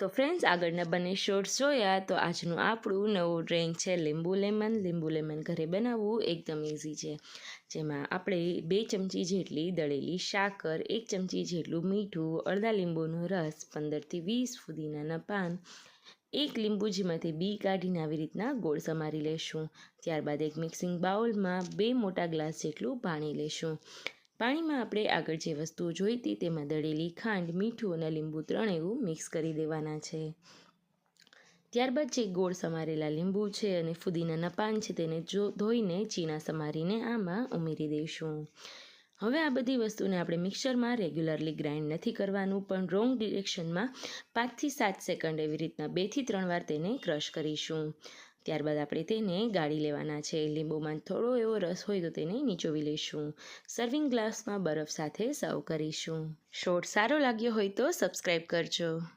તો ફ્રેન્ડ્સ આગળના બંને શોર્ટ્સ જોયા તો આજનું આપણું નવું ડ્રેઇંગ છે લીંબુ લેમન લીંબુ લેમન ઘરે બનાવવું એકદમ ઇઝી છે. જેમાં આપણે બે ચમચી જેટલી દળેલી સાકર એક ચમચી જેટલું મીઠું, અડધા લીંબુનો રસ પંદરથી વીસ ફુદીનાના પાન, એક લીંબુ જેમાંથી બી કાઢીને આવી રીતના ગોળ સમારી લેશું. ત્યારબાદ એક મિક્સિંગ બાઉલમાં બે મોટા ગ્લાસ જેટલું પાણી લેશું. પાણીમાં આપણે આગળ જે વસ્તુઓ જોઈતી તેમાં દળેલી ખાંડ, મીઠું અને લીંબુ ત્રણ એવું મિક્સ કરી દેવાના છે. ત્યારબાદ જે ગોળ સમારેલા લીંબુ છે અને ફુદીનાના પાન છે તેને જો ધોઈને ચીના સમારીને આમાં ઉમેરી દઈશું. હવે આ બધી વસ્તુને આપણે મિક્સરમાં રેગ્યુલરલી ગ્રાઇન્ડ નથી કરવાનું, પણ રોંગ ડિરેક્શનમાં પાંચથી સાત સેકન્ડ એવી રીતના બેથી ત્રણ વાર તેને ક્રશ કરીશું. ત્યારબાદ આપણે તેને ગાળી લેવાના છે. લીંબુમાં થોડો એવો રસ હોય તો તેને નીચોવી લઈશું. સર્વિંગ ગ્લાસમાં બરફ સાથે સર્વ કરીશું. શોર્ટ સારો લાગ્યો હોય તો સબસ્ક્રાઈબ કરજો.